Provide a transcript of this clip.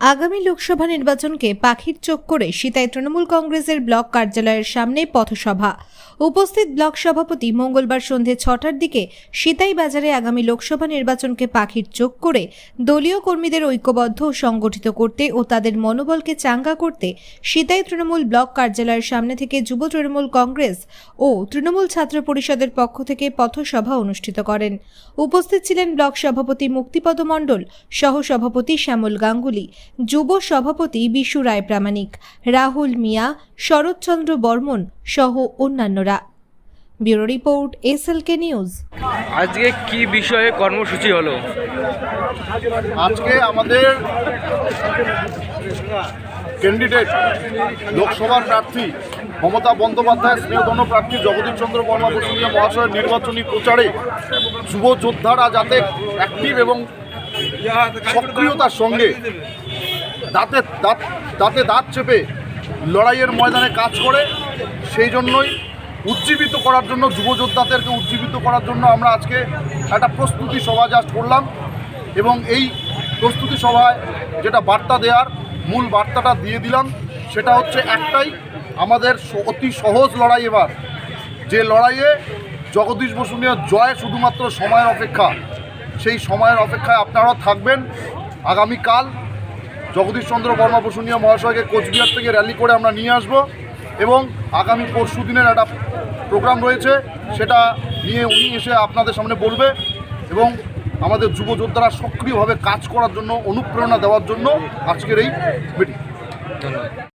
আগামী লোকসভা নির্বাচনকে পাখির চোখ করে সিতাই তৃণমূল কংগ্রেসের ব্লক কার্যালয়ের সামনে পথসভা। উপস্থিত ব্লক সভাপতি মঙ্গলবার সন্ধে ছটার দিকে সিতাই বাজারে আগামী লোকসভা নির্বাচনকে পাখির চোখ করে দলীয় কর্মীদের ঐক্যবদ্ধ ও সংগঠিত করতে ও তাদের মনোবলকে চাঙ্গা করতে সিতাই তৃণমূল ব্লক কার্যালয়ের সামনে থেকে যুব তৃণমূল কংগ্রেস ও তৃণমূল ছাত্র পরিষদের পক্ষ থেকে পথসভা অনুষ্ঠিত করেন। উপস্থিত ছিলেন ব্লক সভাপতি মুক্তিপদ মণ্ডল, সহসভাপতি শ্যামল গাঙ্গুলি যুব সভাপতি বিশু রায় প্রামাণিক রাহুল মিয়া শরৎচন্দ্র বর্মন সহ অন্যান্যরা। Bureau report SLK news. আজকে কি বিষয়ে কর্মসূচি হলো? আজকে আমাদের ক্যান্ডিডেট লোকসভার প্রার্থী মমতা বন্দ্যোপাধ্যায় স্নেহধন্য প্রার্থী জগদীশ চন্দ্র বর্মা বসুনিয়া মহাশয়ের নির্বাচনী প্রচারে যুব যোদ্ধারা যাতে অ্যাক্টিভ এবং সক্রিয়তার সঙ্গে দাঁতে দাঁত দাঁতে দাঁত চেপে লড়াইয়ের ময়দানে কাজ করে, সেই জন্যই উজ্জীবিত করার জন্য, যুবযোদ্ধাদেরকে উজ্জীবিত করার জন্য আমরা আজকে একটা প্রস্তুতি সভা জাস্ট করলাম। এবং এই প্রস্তুতি সভায় যেটা বার্তা দেওয়ার মূল বার্তাটা দিয়ে দিলাম, সেটা হচ্ছে একটাই, আমাদের অতি সহজ লড়াই এবার। যে লড়াইয়ে জগদীশ বসুনিয়ার জয় শুধুমাত্র সময়ের অপেক্ষা, সেই সময়ের অপেক্ষায় আপনারাও থাকবেন। আগামীকাল জগদীশ চন্দ্র বর্মা মহাশয়কে কোচবিহার থেকে র্যালি করে আমরা নিয়ে আসব এবং আগামী পরশু দিনের একটা প্রোগ্রাম রয়েছে, সেটা নিয়ে উনি এসে আপনাদের সামনে বলবে এবং আমাদের যুব যোদ্ধারা সক্রিয়ভাবে কাজ করার জন্য, অনুপ্রেরণা দেওয়ার জন্য আজকের এই মিটিং ধন্যবাদ।